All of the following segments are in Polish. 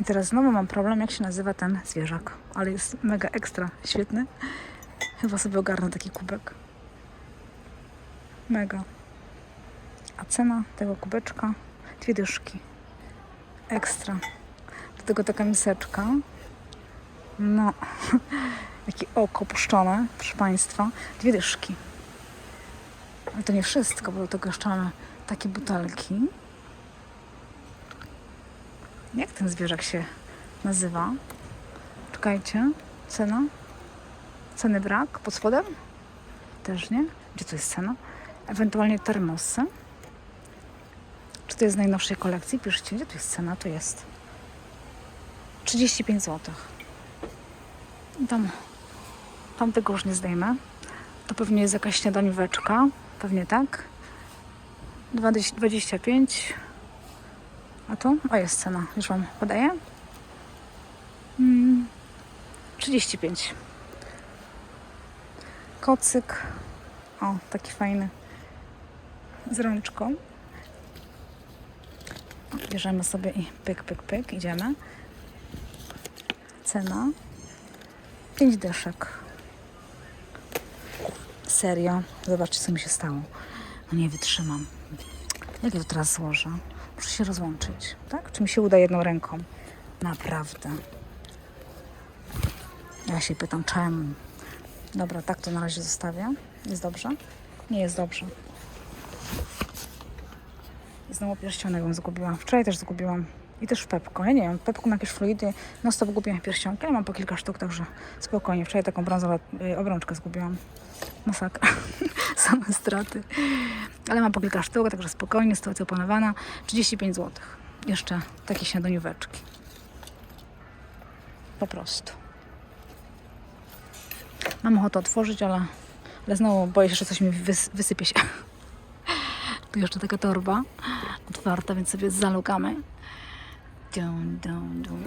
I teraz znowu mam problem, jak się nazywa ten zwierzak. Ale jest mega ekstra, świetny. Chyba sobie ogarnę taki kubek. Mega. A cena tego kubeczka? Dwie dyszki. Ekstra. Do tego taka miseczka. No, jakie oko puszczone, proszę Państwa. Dwie dyszki. Ale to nie wszystko, bo do tego jeszcze mamy takie butelki. Jak ten zwierzak się nazywa? Czekajcie. Cena? Ceny brak? Pod spodem? Też nie? Gdzie to jest cena? Ewentualnie termosy. Czy to jest z najnowszej kolekcji? Piszcie, gdzie to jest cena? To jest 35 zł. Tam, tam tego już nie zdejmę. To pewnie jest jakaś śniadanióweczka. Pewnie tak. 20 25. A tu? O, jest cena. Już Wam podaję. Mm, 35. Kocyk. O, taki fajny. Z rączką. Bierzemy sobie i pyk, pyk, pyk. Idziemy. Cena. 5 dyszek. Serio. Zobaczcie, co mi się stało. No nie wytrzymam. Jak ja to teraz złożę? Muszę się rozłączyć, tak? Czy mi się uda jedną ręką? Naprawdę. Ja się pytam, czemu? Dobra, tak to na razie zostawię. Jest dobrze? Nie jest dobrze. Znowu pierścionek bym zgubiłam. Wczoraj też zgubiłam. I też Pepko. Ja nie wiem, w Pepku mam jakieś fluidy. No stop gubię pierścionki, ale mam po kilka sztuk, także spokojnie. Wczoraj taką brązową y, obrączkę zgubiłam. Masakra. Same straty. Ale mam po kilka sztuk, także spokojnie, sytuacja opanowana. 35 zł. Jeszcze takie śniadanióweczki. Po prostu. Mam ochotę otworzyć, ale, ale znowu boję się, że coś mi wys, wysypie się. Tu jeszcze taka torba otwarta, więc sobie zalukamy. Dum, dum, dum.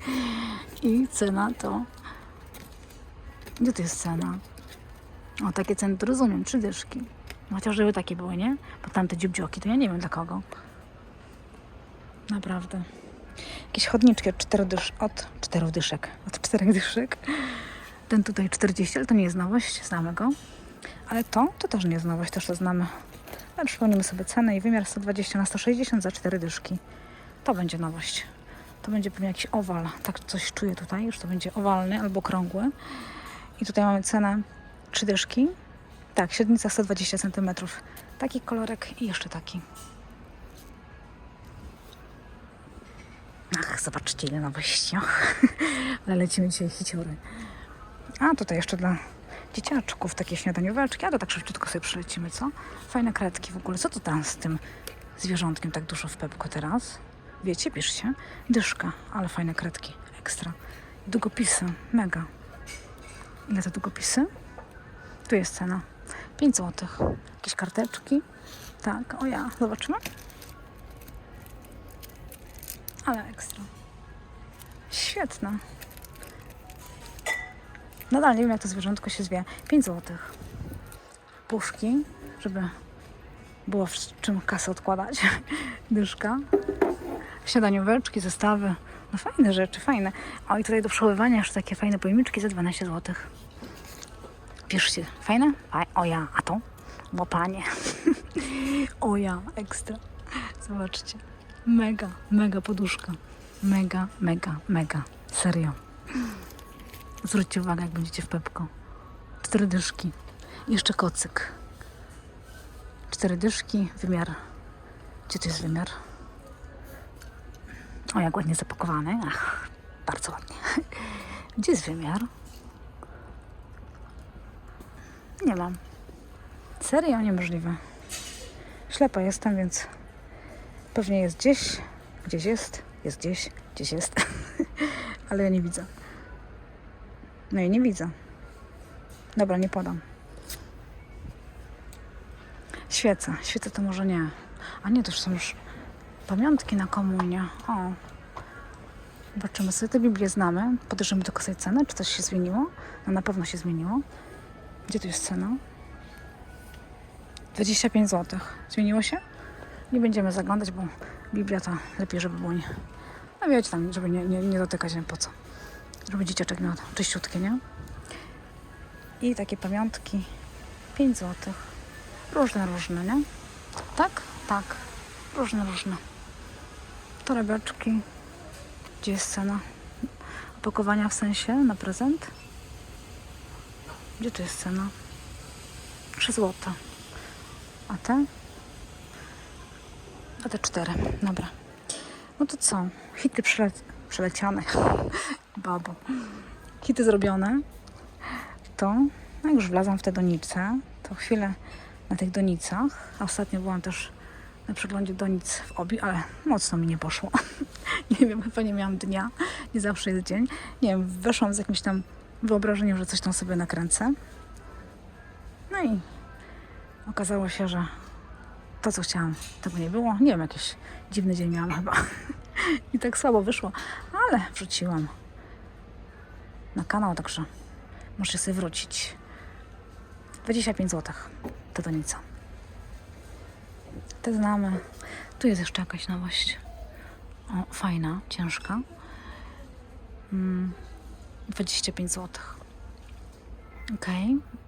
I cena to... Gdzie to jest cena? O, takie ceny to rozumiem, trzy dyszki. No, Chociaż żeby takie były, nie? Bo tamte dziubdzioki, to ja nie wiem dla kogo. Naprawdę. Jakieś chodniczki od czterech dysz... od czterech dyszek. Od czterech dyszek. Ten tutaj 40, ale to nie jest nowość, znamy go. Ale to, to też nie jest nowość, też to znamy. Ale przypomnimy sobie cenę i wymiar 120 na 160 za cztery dyszki. To będzie nowość. To będzie pewnie jakiś owal. Tak coś czuję tutaj, już to będzie owalny albo okrągły. I tutaj mamy cenę trzy dyszki. Tak, średnica 120 cm. Taki kolorek i jeszcze taki. Ach, zobaczcie ile nowości. Ale lecimy dzisiaj hiciory. A tutaj jeszcze dla dzieciaczków takie śniadanióweczki. A to tak szybciutko sobie przylecimy, co? Fajne kredki w ogóle. Co to tam z tym zwierzątkiem tak dużo w Pepko teraz? Wiecie, piszcie. Dyszka, ale fajne kredki. Ekstra. Długopisy. Mega. Ile to długopisy? Tu jest cena. 5 zł. Jakieś karteczki. Tak, o ja. Zobaczymy. Ale ekstra. Świetne. Nadal nie wiem, jak to zwierzątko się zwie. 5 zł. Puszki, żeby było w czym kasę odkładać. Dyszka. Śniadanióweczki, zestawy. No fajne rzeczy, fajne. O i tutaj do przechowywania jeszcze takie fajne pojemniczki za 12 zł. Piszcie, fajne? Faj- O ja, a to? Łapanie. o ja, ekstra. Zobaczcie. Mega, mega poduszka. Mega, mega, mega. Serio. Zwróćcie uwagę, jak będziecie w Pepko. Cztery dyszki. Jeszcze kocyk. Cztery dyszki, wymiar. Gdzie to jest wymiar? O, jak ładnie zapakowany. Ach, bardzo ładnie. Gdzie jest wymiar? Nie mam. Serio? Niemożliwe. Ślepa jestem, więc pewnie jest gdzieś. Gdzieś jest. Jest gdzieś. Gdzieś jest. Ale ja nie widzę. No i nie widzę. Dobra, nie podam. Świece. Świece to może nie. A nie, to już są już pamiątki na komunię. O. Zobaczymy sobie. Te Biblię znamy. Podejrzymy tylko sobie cenę. Czy coś się zmieniło? No na pewno się zmieniło. Gdzie tu jest cena? 25 zł. Zmieniło się? Nie będziemy zaglądać, bo Biblia to lepiej, żeby było nie No wiecie tam, żeby nie, nie, nie dotykać, nie po co. Żeby dzieciaczek miał czyściutkie, nie? I takie pamiątki. 5 zł. Różne, różne, nie? Tak? Tak. Różne, różne. Torebeczki. Gdzie jest cena? Opakowania w sensie na prezent? Gdzie tu jest cena? 3 zł. A te? A te 4. Dobra. No to co? Hity przele przeleciane. Babo. Hity zrobione. To, no już wlazłam w te donice, to chwilę na tych donicach. A ostatnio byłam też na przeglądzie donic w obi, ale mocno mi nie poszło. nie wiem, chyba nie miałam dnia. Nie zawsze jest dzień. Nie wiem, weszłam z jakimś tam wyobrażeniem, że coś tam sobie nakręcę. No i okazało się, że to, co chciałam, tego nie było. Nie wiem, jakiś dziwny dzień miałam chyba. I tak słabo wyszło, ale wrzuciłam na kanał, także możecie sobie wrócić. 25 zł to donica. Te znamy. Tu jest jeszcze jakaś nowość. O, fajna, ciężka. Mm, 25 zł. Ok.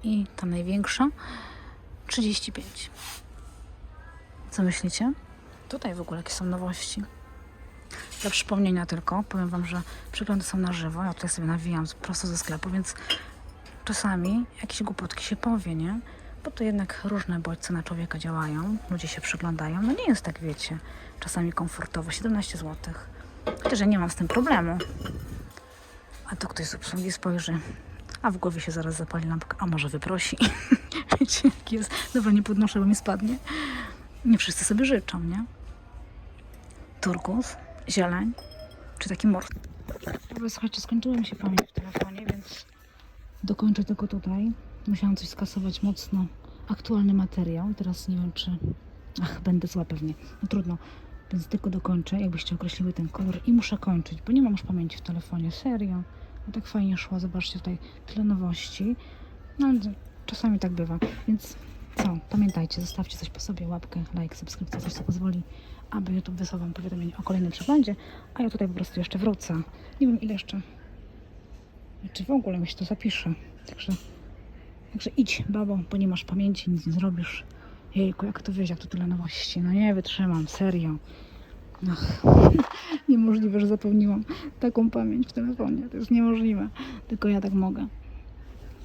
I ta największa 35. Co myślicie? Tutaj w ogóle jakie są nowości? Dla przypomnienia tylko, powiem Wam, że przeglądy są na żywo. Ja tutaj sobie nawijam prosto ze sklepu, więc czasami jakieś głupotki się powie, nie? Bo to jednak różne bodźce na człowieka działają, ludzie się przyglądają. No nie jest tak, wiecie, czasami komfortowo. 17 zł. Chociaż ja nie mam z tym problemu. A to ktoś z obsługi spojrzy, a w głowie się zaraz zapali lampka, a może wyprosi. wiecie, jak jest. Dobra, nie podnoszę, bo mi spadnie. Nie wszyscy sobie życzą, nie? Turkus, zieleń, czy taki mord. Słuchajcie, skończyła mi się pamięć w telefonie, więc dokończę tylko tutaj. Musiałam coś skasować mocno. Aktualny materiał. Teraz nie wiem, czy... Ach, będę zła pewnie. No trudno. Więc tylko dokończę, jakbyście określiły ten kolor. I muszę kończyć, bo nie mam już pamięci w telefonie. Serio. No tak fajnie szło. Zobaczcie tutaj tyle nowości. No czasami tak bywa. Więc co? Pamiętajcie, zostawcie coś po sobie. Łapkę, like, subskrypcję, coś co pozwoli, aby YouTube wysłał Wam powiadomienie o kolejnym przeglądzie. A ja tutaj po prostu jeszcze wrócę. Nie wiem ile jeszcze czy w ogóle mi się to zapisze. Także, także idź, babo, bo nie masz pamięci, nic nie zrobisz. Jejku, jak to wiesz, jak to tyle nowości. No nie wytrzymam, serio. Ach, niemożliwe, że zapełniłam taką pamięć w telefonie. To jest niemożliwe. Tylko ja tak mogę.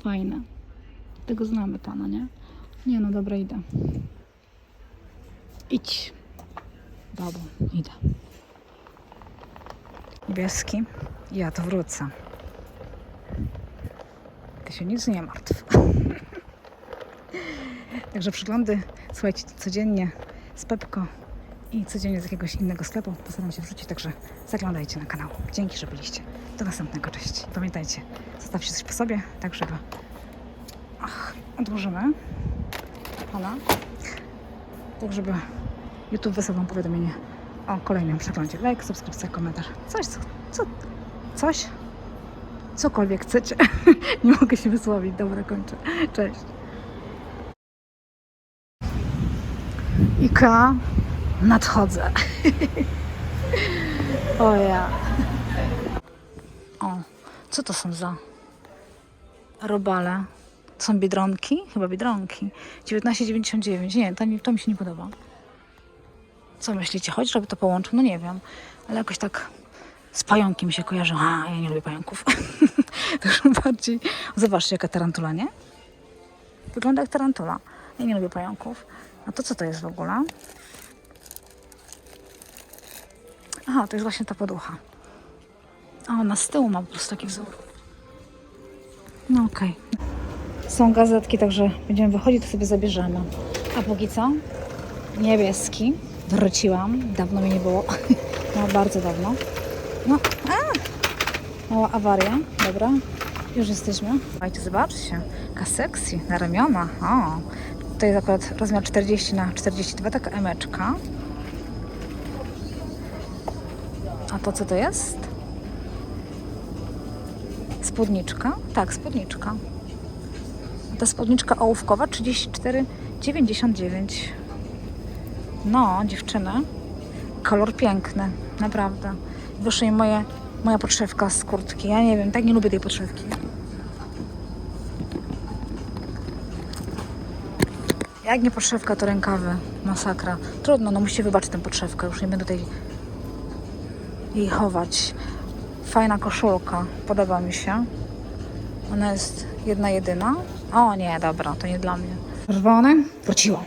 Fajne. Tego znamy pana, nie? Nie no, dobra, idę. Idź. Babo, idę. Niebieski. Ja to wrócę. Ty się nic nie martw. Także przeglądy, słuchajcie, codziennie z Pepko i codziennie z jakiegoś innego sklepu. Postaram się wrzucić, także zaglądajcie na kanał. Dzięki, że byliście. Do następnego, cześć. Pamiętajcie, zostawcie coś po sobie, tak żeby... Ach, odłożymy pana, tak żeby YouTube wysłał wam powiadomienie o kolejnym przeglądzie. Like, subskrypcja, komentarz. Coś, co, co, coś, cokolwiek chcecie. Nie mogę się wysłowić. Dobra, kończę. Cześć. Ika, nadchodzę. o ja. O, co to są za robale? To są biedronki? Chyba biedronki. 19,99. Nie, to, mi- to mi się nie podoba. Co myślicie? Chodź, żeby to połączył? No nie wiem. Ale jakoś tak z pająkiem się kojarzy. A, ja nie lubię pająków. Także bardziej... Zobaczcie, jaka tarantula, nie? Wygląda jak tarantula. Ja nie lubię pająków. A to co to jest w ogóle? Aha, to jest właśnie ta poducha. A ona z tyłu ma po prostu taki wzór. No okej. Są gazetki, także będziemy wychodzić, to sobie zabierzemy. A póki co? Niebieski. Wróciłam. Dawno mi nie było. No, bardzo dawno. No, a! Mała awaria. Dobra. Już jesteśmy. Słuchajcie, zobaczcie. Sexy. Na ramiona. O. To jest akurat rozmiar 40 na 42, taka emeczka. A to co to jest? Spódniczka? Tak, spódniczka. A ta spódniczka ołówkowa 34,99. No, dziewczyny. Kolor piękny, naprawdę. Wyszła moje, moja podszewka z kurtki. Ja nie wiem, tak nie lubię tej podszewki. Jak nie podszewka, to rękawy. Masakra. Trudno, no musicie wybaczyć tę podszewkę. Już nie będę tej jej chować. Fajna koszulka. Podoba mi się. Ona jest jedna jedyna. O nie, dobra, to nie dla mnie. Czerwony? Wróciłam.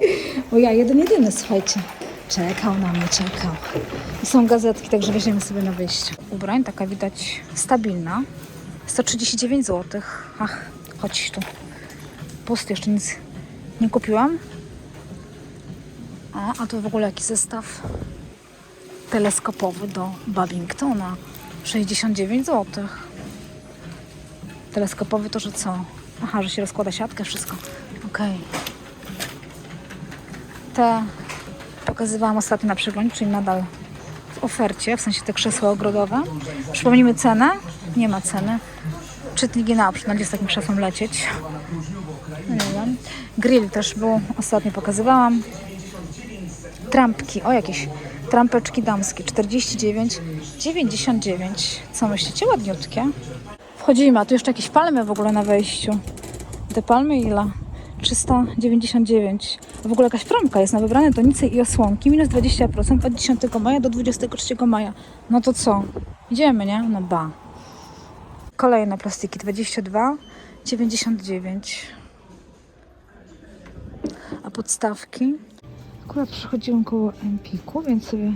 Bo ja jeden jedyny, słuchajcie. Czekał na mnie, czekał. I są gazetki, także weźmiemy sobie na wyjściu. Ubrań taka widać stabilna. 139 zł. Ach, chodź tu. Pusty, jeszcze nic nie kupiłam. A, a tu w ogóle jakiś zestaw teleskopowy do Babingtona. 69 zł. Teleskopowy to, że co? Aha, że się rozkłada siatkę, wszystko. Okej. Te pokazywałam ostatnio na przegląd, czyli nadal w ofercie, w sensie te krzesła ogrodowe. Przypomnijmy cenę? Nie ma ceny. Czytniki na przykład gdzie z takim krzesłem lecieć. Grill też był, ostatnio pokazywałam. Trampki, o jakieś trampeczki damskie, 49,99. Co myślicie? Ładniutkie. Wchodzimy, a tu jeszcze jakieś palmy w ogóle na wejściu. Te palmy ile? 399. W ogóle jakaś promka jest na wybrane donice i osłonki. Minus 20% od 10 maja do 23 maja. No to co? Idziemy, nie? No ba. Kolejne plastiki 22,99. A podstawki? Akurat przechodziłam koło Empiku, więc sobie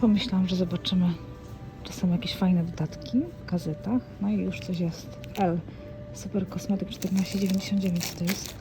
pomyślałam, że zobaczymy, czy są jakieś fajne dodatki w gazetach. No i już coś jest. L. Super kosmetyk 14,99 to jest.